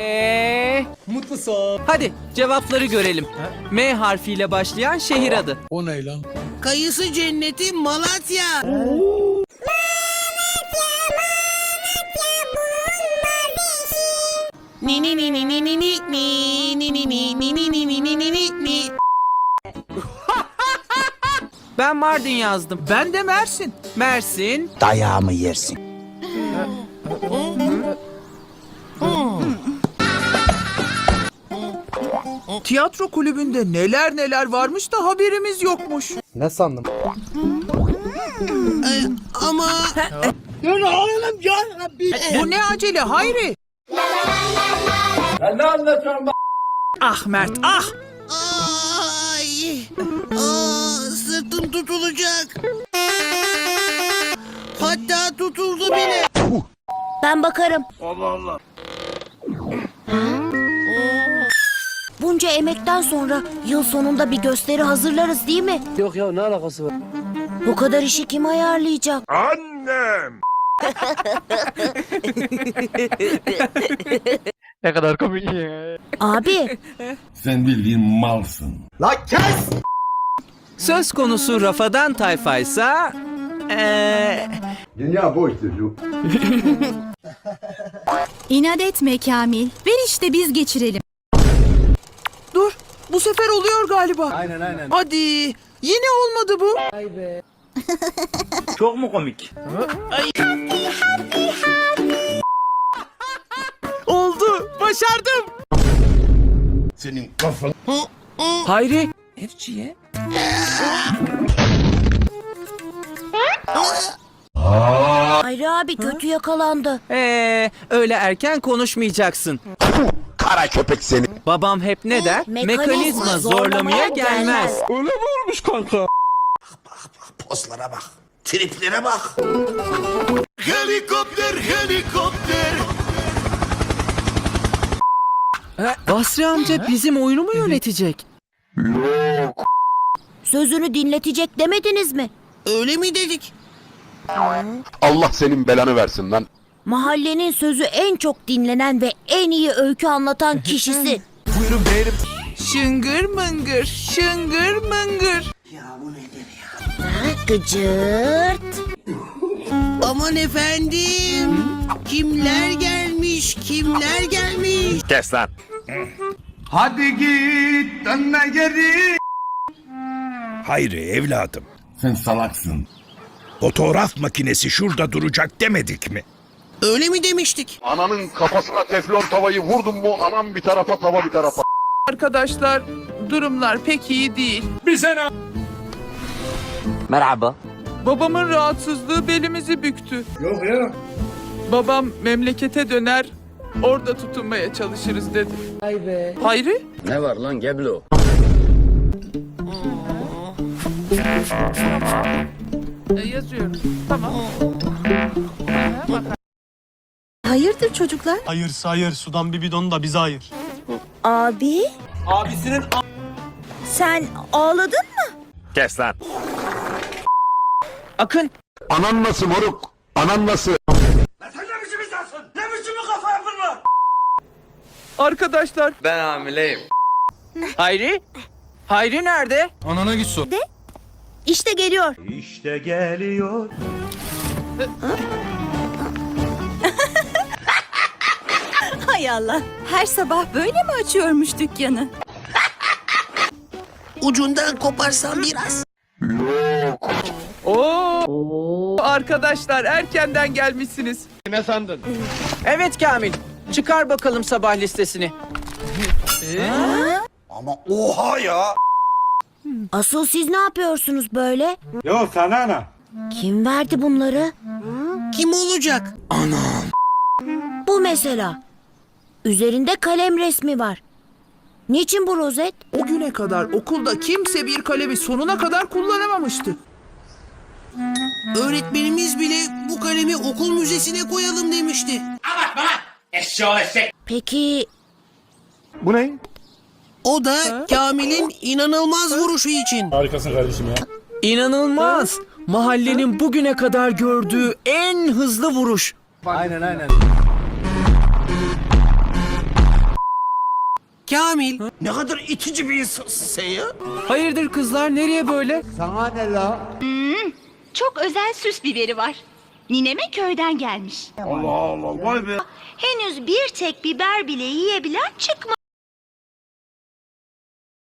Eee? Mutlu son. Hadi cevapları görelim. M harfiyle başlayan şehir adı. O ne lan? Kayısı cenneti Malatya. Ni ni ni ni ni ni ni ni ni ni ni ni ni ni ni ni ni ni. Ben Mardin yazdım. Ben de Mersin. Mersin. Dayağımı yersin. Tiyatro kulübünde neler neler varmış da haberimiz yokmuş. Ne sandın? Ee, ama Bu ne acele Hayri? Ben ne anlatıyorum Ah Mert ah! ay, aa, sırtım tutulacak. Hatta tutuldu bile. Ben bakarım. Bunca emekten sonra yıl sonunda bir gösteri hazırlarız değil mi? Yok ya ne alakası var? Bu kadar işi kim ayarlayacak? Ne kadar komik ya. Abi Sen bildiğin malsın. Söz konusu Rafadan tayfaysa... Eee... Dünya boş çocuk. İnat etme Kamil. Ver işte biz geçirelim. Bu sefer oluyor galiba. Aynen aynen. Hadi yine olmadı bu. Çok mu komik? Oldu başardım. Senin kafan. Hayri. Evciye. Hayri abi kötü yakalandı. Eee öyle erken konuşmayacaksın. Kara köpek seni. Babam hep ne der? Mekanizma Mekanizma zorlamaya gelmez. Pozlara bak. Triplere bak. Helikopter, helikopter. Basri amca bizim oyunu mu yönetecek? Sözünü dinletecek demediniz mi? Öyle mi dedik? Allah senin belanı versin lan. Mahallenin sözü en çok dinlenen ve en iyi öykü anlatan kişisi. Şıngır mıngır şıngır mıngır. Gıcırt. Aman efendim. Kimler gelmiş, kimler gelmiş. Kes lan. Hadi git dönme geri. Hayri evladım. Sen salaksın. Fotoğraf makinesi şurada duracak demedik mi? Öyle mi demiştik? Ananın kafasına teflon tavayı vurdun mu anam bir tarafa tava bir tarafa. Arkadaşlar durumlar pek iyi değil. Merhaba. Babamın rahatsızlığı belimizi büktü. Yok ya. Babam memlekete döner orada tutunmaya çalışırız dedi. Hayri? Ne var lan Geblo? E, yazıyorum. Tamam. Hayırdır çocuklar? Hayır hayır sudan bir bidon da bize hayır. Abi Abisinin sen ağladın Kes lan. Akın. Anan nasıl moruk? Anan nasıl? Arkadaşlar Ben hamileyim. Hayri? Hayri nerede? Anana git sor. İşte geliyor. İşte geliyor. Hay Allah. Her sabah böyle mi açıyormuş dükkanı? Ucundan koparsam biraz. Oo. Arkadaşlar erkenden gelmişsiniz. Ne sandın? Evet Kamil. Çıkar bakalım sabah listesini. Ama oha ya. Asıl siz ne yapıyorsunuz böyle? Yok sana ne? Kim verdi bunları? Kim olacak? Bu mesela. Üzerinde kalem resmi var. Niçin bu rozet? O güne kadar okulda kimse bir kalemi sonuna kadar kullanamamıştı. Öğretmenimiz bile bu kalemi okul müzesine koyalım demişti. Peki Bu ne? O da Kamil'in inanılmaz vuruşu için. Harikasın kardeşim ya. İnanılmaz. Mahallenin bugüne kadar gördüğü en hızlı vuruş. Aynen aynen. Kamil. Ne kadar itici bir insansın sen ya. Hayırdır kızlar nereye böyle? Çok özel süs biberi var. Nineme köyden gelmiş. Allah Allah vay be. Henüz bir tek biber bile yiyebilen çıkmadı.